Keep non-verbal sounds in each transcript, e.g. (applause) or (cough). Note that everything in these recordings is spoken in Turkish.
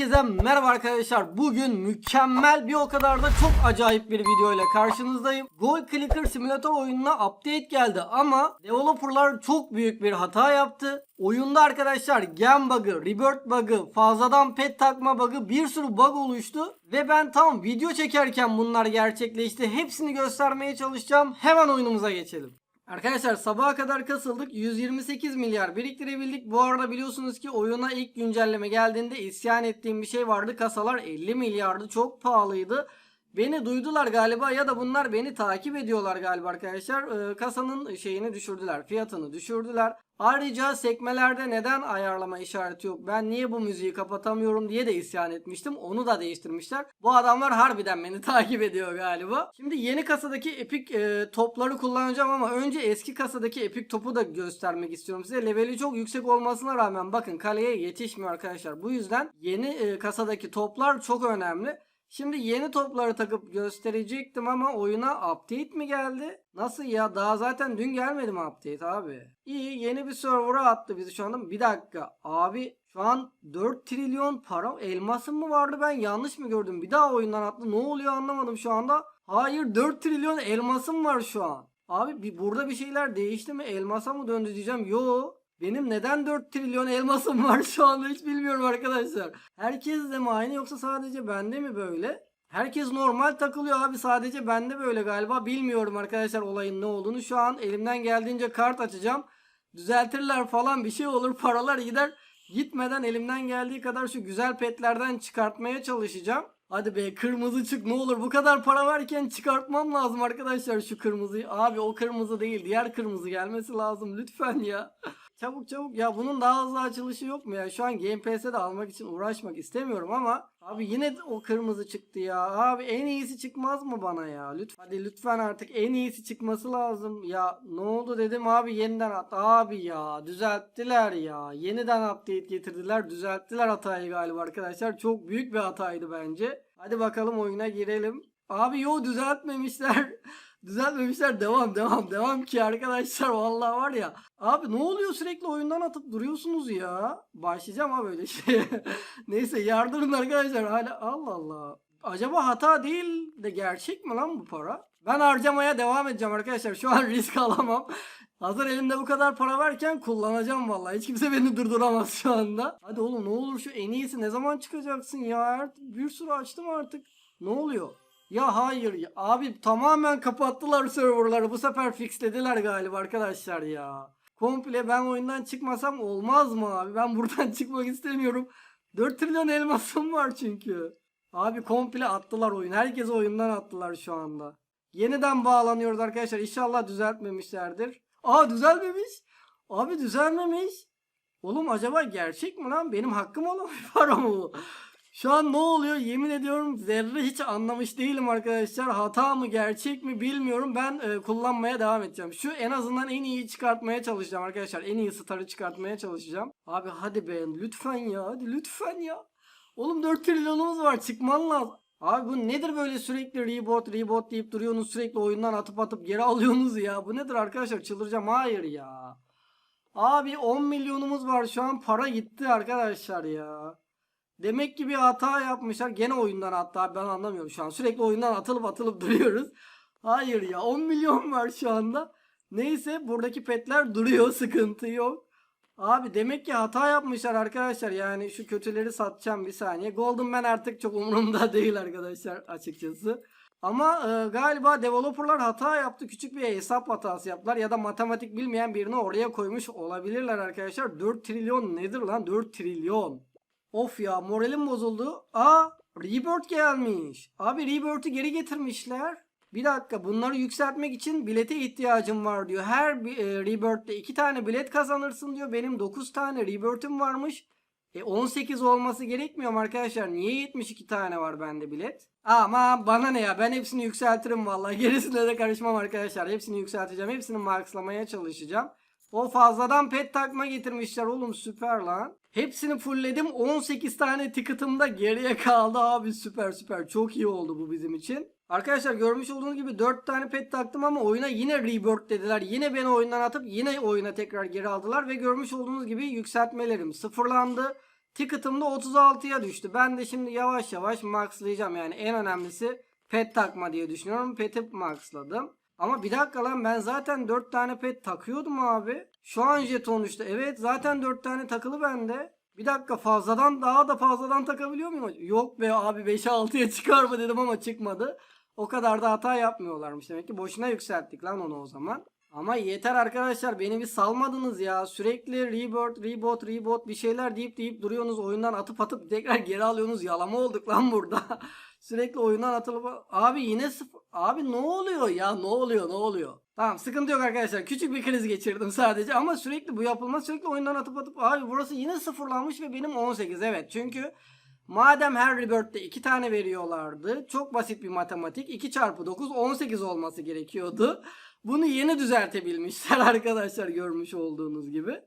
Herkese merhaba arkadaşlar. Bugün mükemmel bir o kadar da çok acayip bir video ile karşınızdayım. Goal Clicker Simulator oyununa update geldi ama developerlar çok büyük bir hata yaptı. Oyunda arkadaşlar gem bug'ı, rebirth bug'ı, fazladan pet takma bug'ı bir sürü bug oluştu. Ve ben tam video çekerken bunlar gerçekleşti. Hepsini göstermeye çalışacağım. Hemen oyunumuza geçelim. Arkadaşlar sabaha kadar kasıldık. 128 milyar biriktirebildik. Bu arada biliyorsunuz ki oyuna ilk güncelleme geldiğinde isyan ettiğim bir şey vardı. Kasalar 50 milyardı. Çok pahalıydı. Beni duydular galiba ya da bunlar beni takip ediyorlar galiba arkadaşlar. Ee, kasanın şeyini düşürdüler. Fiyatını düşürdüler. Ayrıca sekmelerde neden ayarlama işareti yok? Ben niye bu müziği kapatamıyorum diye de isyan etmiştim. Onu da değiştirmişler. Bu adamlar harbiden beni (laughs) takip ediyor galiba. Şimdi yeni kasadaki epik e, topları kullanacağım ama önce eski kasadaki epik topu da göstermek istiyorum size. Leveli çok yüksek olmasına rağmen bakın kaleye yetişmiyor arkadaşlar. Bu yüzden yeni e, kasadaki toplar çok önemli. Şimdi yeni topları takıp gösterecektim ama oyuna update mi geldi? Nasıl ya? Daha zaten dün gelmedi mi update abi? İyi yeni bir server'a attı bizi şu anda. Bir dakika abi şu an 4 trilyon para elmasım mı vardı ben yanlış mı gördüm? Bir daha oyundan attı. Ne oluyor anlamadım şu anda. Hayır 4 trilyon elmasım var şu an. Abi bir, burada bir şeyler değişti mi? Elmasa mı döndü diyeceğim. Yo benim neden 4 trilyon elmasım (laughs) var şu anda hiç bilmiyorum arkadaşlar. Herkes de mi aynı yoksa sadece bende mi böyle? Herkes normal takılıyor abi sadece bende böyle galiba. Bilmiyorum arkadaşlar olayın ne olduğunu. Şu an elimden geldiğince kart açacağım. Düzeltirler falan bir şey olur (laughs) paralar gider. Gitmeden elimden geldiği kadar şu güzel petlerden çıkartmaya çalışacağım. Hadi be kırmızı çık ne olur bu kadar para varken çıkartmam lazım arkadaşlar şu kırmızıyı. Abi o kırmızı değil diğer kırmızı gelmesi lazım lütfen ya. (laughs) Çabuk çabuk ya bunun daha hızlı açılışı yok mu ya? Şu an Game Pass'e de almak için uğraşmak istemiyorum ama abi yine o kırmızı çıktı ya. Abi en iyisi çıkmaz mı bana ya? Lütfen hadi lütfen artık en iyisi çıkması lazım. Ya ne oldu dedim abi yeniden at. Abi ya düzelttiler ya. Yeniden update getirdiler. Düzelttiler hatayı galiba arkadaşlar. Çok büyük bir hataydı bence. Hadi bakalım oyuna girelim. Abi yo düzeltmemişler. (laughs) Düzeltmemişler devam devam devam ki arkadaşlar vallahi var ya. Abi ne oluyor sürekli oyundan atıp duruyorsunuz ya. Başlayacağım ha böyle şey. (laughs) Neyse yardırın arkadaşlar hala Allah Allah. Acaba hata değil de gerçek mi lan bu para? Ben harcamaya devam edeceğim arkadaşlar. Şu an (laughs) risk alamam. Hazır elimde bu kadar para varken kullanacağım vallahi. Hiç kimse beni durduramaz şu anda. Hadi oğlum ne olur şu en iyisi ne zaman çıkacaksın ya? Bir sürü açtım artık. Ne oluyor? Ya hayır ya. Abi tamamen kapattılar serverları. Bu sefer fixlediler galiba arkadaşlar ya. Komple ben oyundan çıkmasam olmaz mı abi? Ben buradan (laughs) çıkmak istemiyorum. 4 trilyon elmasım var çünkü. Abi komple attılar oyun. Herkes oyundan attılar şu anda. Yeniden bağlanıyoruz arkadaşlar. İnşallah düzeltmemişlerdir. Aa düzelmemiş. Abi düzelmemiş. Oğlum acaba gerçek mi lan? Benim hakkım olan bir para mı bu? Şu an ne oluyor yemin ediyorum zerre hiç anlamış değilim arkadaşlar. Hata mı gerçek mi bilmiyorum. Ben e, kullanmaya devam edeceğim. Şu en azından en iyi çıkartmaya çalışacağım arkadaşlar. En iyi starı çıkartmaya çalışacağım. Abi hadi be lütfen ya hadi lütfen ya. Oğlum 4 trilyonumuz var çıkman lazım. Abi bu nedir böyle sürekli reboot reboot deyip duruyorsunuz sürekli oyundan atıp atıp geri alıyorsunuz ya. Bu nedir arkadaşlar çıldıracağım hayır ya. Abi 10 milyonumuz var şu an para gitti arkadaşlar ya. Demek ki bir hata yapmışlar. Gene oyundan hatta ben anlamıyorum şu an. Sürekli oyundan atılıp atılıp (laughs) duruyoruz. Hayır ya 10 milyon var şu anda. Neyse buradaki petler duruyor (laughs) sıkıntı yok. Abi demek ki hata yapmışlar arkadaşlar. Yani şu kötüleri satacağım bir saniye. Golden Man artık çok umurumda (laughs) değil arkadaşlar açıkçası. Ama e, galiba developerlar hata yaptı. Küçük bir hesap hatası yaptılar. Ya da matematik bilmeyen birini oraya koymuş olabilirler arkadaşlar. 4 trilyon nedir lan? 4 trilyon. Of ya moralim bozuldu. Aa Rebirth gelmiş. Abi Rebirth'ü geri getirmişler. Bir dakika bunları yükseltmek için bilete ihtiyacım var diyor. Her e, Rebirth'te 2 tane bilet kazanırsın diyor. Benim 9 tane Rebirth'üm varmış. E 18 olması gerekmiyor mu arkadaşlar? Niye 72 tane var bende bilet? Ama bana ne ya ben hepsini yükseltirim vallahi. (laughs) Gerisine de karışmam arkadaşlar. Hepsini yükselteceğim. Hepsini maxlamaya çalışacağım. O fazladan pet takma getirmişler oğlum süper lan. Hepsini fullledim 18 tane ticket'ım da geriye kaldı abi süper süper çok iyi oldu bu bizim için. Arkadaşlar görmüş olduğunuz gibi 4 tane pet taktım ama oyuna yine rebirth dediler. Yine beni oyundan atıp yine oyuna tekrar geri aldılar ve görmüş olduğunuz gibi yükseltmelerim sıfırlandı. Ticket'ım da 36'ya düştü. Ben de şimdi yavaş yavaş maxlayacağım. Yani en önemlisi pet takma diye düşünüyorum. Pet'i maxladım. Ama bir dakika lan ben zaten 4 tane pet takıyordum abi. Şu an jeton işte. Evet zaten 4 tane takılı bende. Bir dakika fazladan daha da fazladan takabiliyor muyum? Yok be abi 5'e 6'ya çıkar mı dedim ama çıkmadı. O kadar da hata yapmıyorlarmış. Demek ki boşuna yükselttik lan onu o zaman. Ama yeter arkadaşlar beni bir salmadınız ya. Sürekli rebirth, reboot, reboot bir şeyler deyip deyip duruyorsunuz. Oyundan atıp atıp tekrar geri alıyorsunuz. Yalama olduk lan burada. (laughs) Sürekli oyundan atılıp abi yine sıfır. Abi ne oluyor ya ne oluyor ne oluyor? Tamam sıkıntı yok arkadaşlar. Küçük bir kriz geçirdim sadece ama sürekli bu yapılmaz. Sürekli oyundan atıp atıp abi burası yine sıfırlanmış ve benim 18 evet. Çünkü madem her rebirth'te 2 tane veriyorlardı. Çok basit bir matematik. 2 çarpı 9 18 olması gerekiyordu. Bunu yeni düzeltebilmişler (laughs) arkadaşlar görmüş olduğunuz gibi.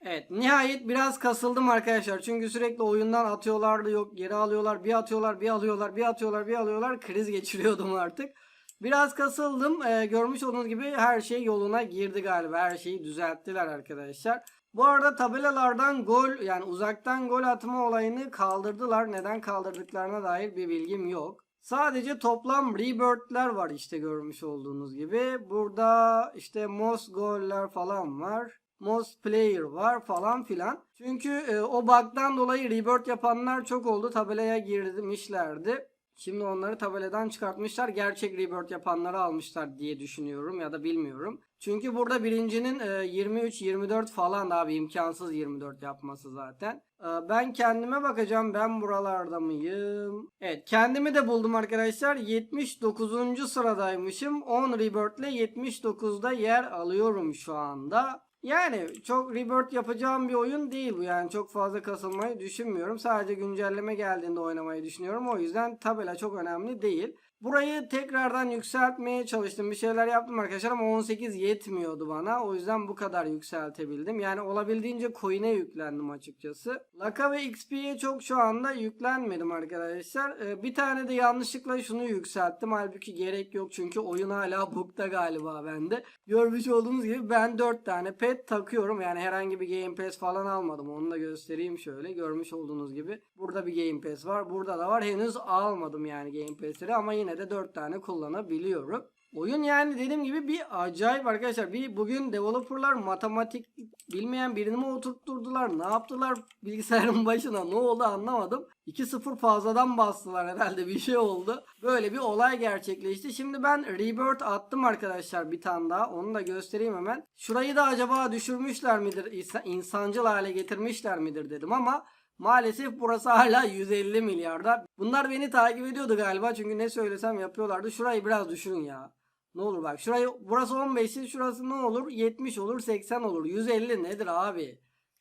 Evet nihayet biraz kasıldım arkadaşlar. Çünkü sürekli oyundan atıyorlardı yok geri alıyorlar bir atıyorlar bir alıyorlar bir atıyorlar bir alıyorlar. Kriz geçiriyordum artık. Biraz kasıldım. Ee, görmüş olduğunuz gibi her şey yoluna girdi galiba. Her şeyi düzelttiler arkadaşlar. Bu arada tabelalardan gol yani uzaktan gol atma olayını kaldırdılar. Neden kaldırdıklarına dair bir bilgim yok. Sadece toplam rebirth'ler var işte görmüş olduğunuz gibi. Burada işte most goller falan var. Most player var falan filan. Çünkü e, o bug'dan dolayı rebirth yapanlar çok oldu. Tabelaya girmişlerdi. Şimdi onları tabeladan çıkartmışlar. Gerçek rebirth yapanları almışlar diye düşünüyorum ya da bilmiyorum. Çünkü burada birincinin e, 23-24 falan abi imkansız 24 yapması zaten. E, Ben kendime bakacağım. Ben buralarda mıyım? Evet kendimi de buldum arkadaşlar. 79. sıradaymışım. 10 rebirth ile 79'da yer alıyorum şu anda. Yani çok rebirth yapacağım bir oyun değil bu. Yani çok fazla kasılmayı düşünmüyorum. Sadece güncelleme geldiğinde oynamayı düşünüyorum. O yüzden tabela çok önemli değil. Burayı tekrardan yükseltmeye çalıştım. Bir şeyler yaptım arkadaşlar ama 18 yetmiyordu bana. O yüzden bu kadar yükseltebildim. Yani olabildiğince coin'e yüklendim açıkçası. Laka ve XP'ye çok şu anda yüklenmedim arkadaşlar. Ee, bir tane de yanlışlıkla şunu yükselttim. Halbuki gerek yok çünkü oyun hala bug'da galiba bende. Görmüş olduğunuz gibi ben 4 tane pet takıyorum. Yani herhangi bir Game Pass falan almadım. Onu da göstereyim şöyle. Görmüş olduğunuz gibi. Burada bir Game Pass var. Burada da var. Henüz almadım yani Game Pass'leri ama yine de 4 tane kullanabiliyorum. Oyun yani dediğim gibi bir acayip arkadaşlar. Bir bugün developerlar matematik bilmeyen birini mi oturtturdular? Ne yaptılar bilgisayarın (laughs) başına? Ne oldu anlamadım. 2-0 fazladan bastılar herhalde bir şey oldu. Böyle bir olay gerçekleşti. Şimdi ben Rebirth attım arkadaşlar bir tane daha. Onu da göstereyim hemen. Şurayı da acaba düşürmüşler midir? İnsa- insancıl hale getirmişler midir dedim ama Maalesef burası hala 150 milyarda. Bunlar beni takip ediyordu galiba çünkü ne söylesem yapıyorlardı. Şurayı biraz düşürün ya. Ne olur bak şurayı burası 15'i şurası ne olur 70 olur 80 olur 150 nedir abi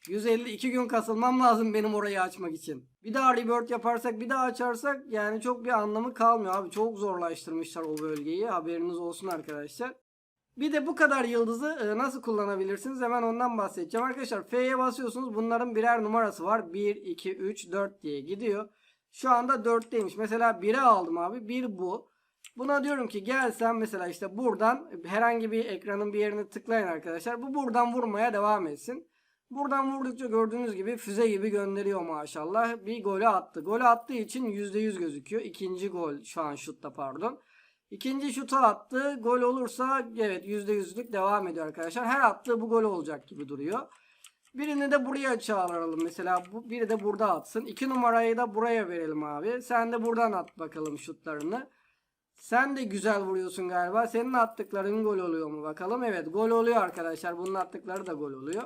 150 2 gün kasılmam lazım benim orayı açmak için. Bir daha rebirth yaparsak bir daha açarsak yani çok bir anlamı kalmıyor abi. Çok zorlaştırmışlar o bölgeyi haberiniz olsun arkadaşlar. Bir de bu kadar yıldızı e, nasıl kullanabilirsiniz hemen ondan bahsedeceğim. Arkadaşlar F'ye basıyorsunuz bunların birer numarası var. 1, 2, 3, 4 diye gidiyor. Şu anda 4'teymiş. Mesela 1'e aldım abi. 1 bu. Buna diyorum ki gel sen mesela işte buradan herhangi bir ekranın bir yerine tıklayın arkadaşlar. Bu buradan vurmaya devam etsin. Buradan vurdukça gördüğünüz gibi füze gibi gönderiyor maşallah. Bir golü attı. Golü attığı için %100 gözüküyor. İkinci gol şu an şutta pardon. İkinci şutu attı. Gol olursa evet %100'lük devam ediyor arkadaşlar. Her attığı bu gol olacak gibi duruyor. Birini de buraya çağıralım mesela. Bu, biri de burada atsın. İki numarayı da buraya verelim abi. Sen de buradan at bakalım şutlarını. Sen de güzel vuruyorsun galiba. Senin attıkların gol oluyor mu bakalım. Evet gol oluyor arkadaşlar. Bunun attıkları da gol oluyor.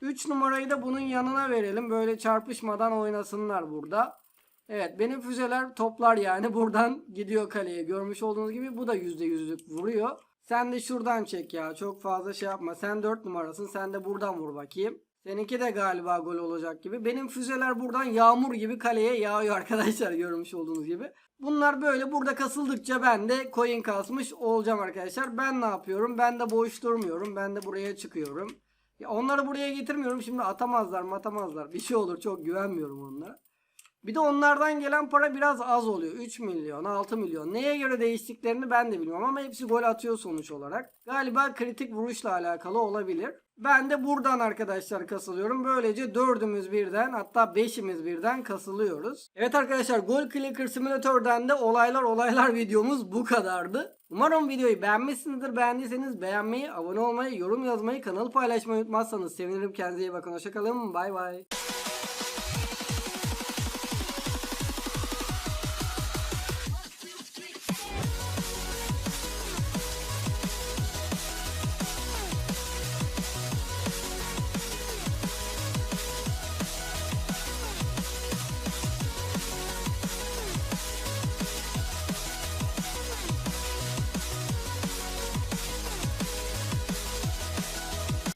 3 numarayı da bunun yanına verelim. Böyle çarpışmadan oynasınlar burada. Evet benim füzeler toplar yani (laughs) buradan gidiyor kaleye. Görmüş olduğunuz gibi bu da %100'lük vuruyor. Sen de şuradan çek ya. Çok fazla şey yapma. Sen 4 numarasın. Sen de buradan vur bakayım. Seninki de galiba gol olacak gibi. Benim füzeler buradan yağmur gibi kaleye yağıyor (laughs) arkadaşlar görmüş olduğunuz gibi. Bunlar böyle burada kasıldıkça ben de coin kasmış olacağım arkadaşlar. Ben ne yapıyorum? Ben de boş durmuyorum. Ben de buraya çıkıyorum. Ya onları buraya getirmiyorum. Şimdi atamazlar atamazlar. Bir şey olur çok güvenmiyorum onlara. Bir de onlardan gelen para biraz az oluyor. 3 milyon, 6 milyon. Neye göre değiştiklerini ben de bilmiyorum ama hepsi gol atıyor sonuç olarak. Galiba kritik vuruşla alakalı olabilir. Ben de buradan arkadaşlar kasılıyorum. Böylece dördümüz birden hatta beşimiz birden kasılıyoruz. Evet arkadaşlar Goal Clicker Simulator'dan da olaylar olaylar (laughs) videomuz bu kadardı. Umarım videoyu beğenmişsinizdir. Beğendiyseniz beğenmeyi, abone olmayı, yorum yazmayı, kanalı paylaşmayı unutmazsanız sevinirim. Kendinize iyi bakın. Hoşçakalın. Bay bay.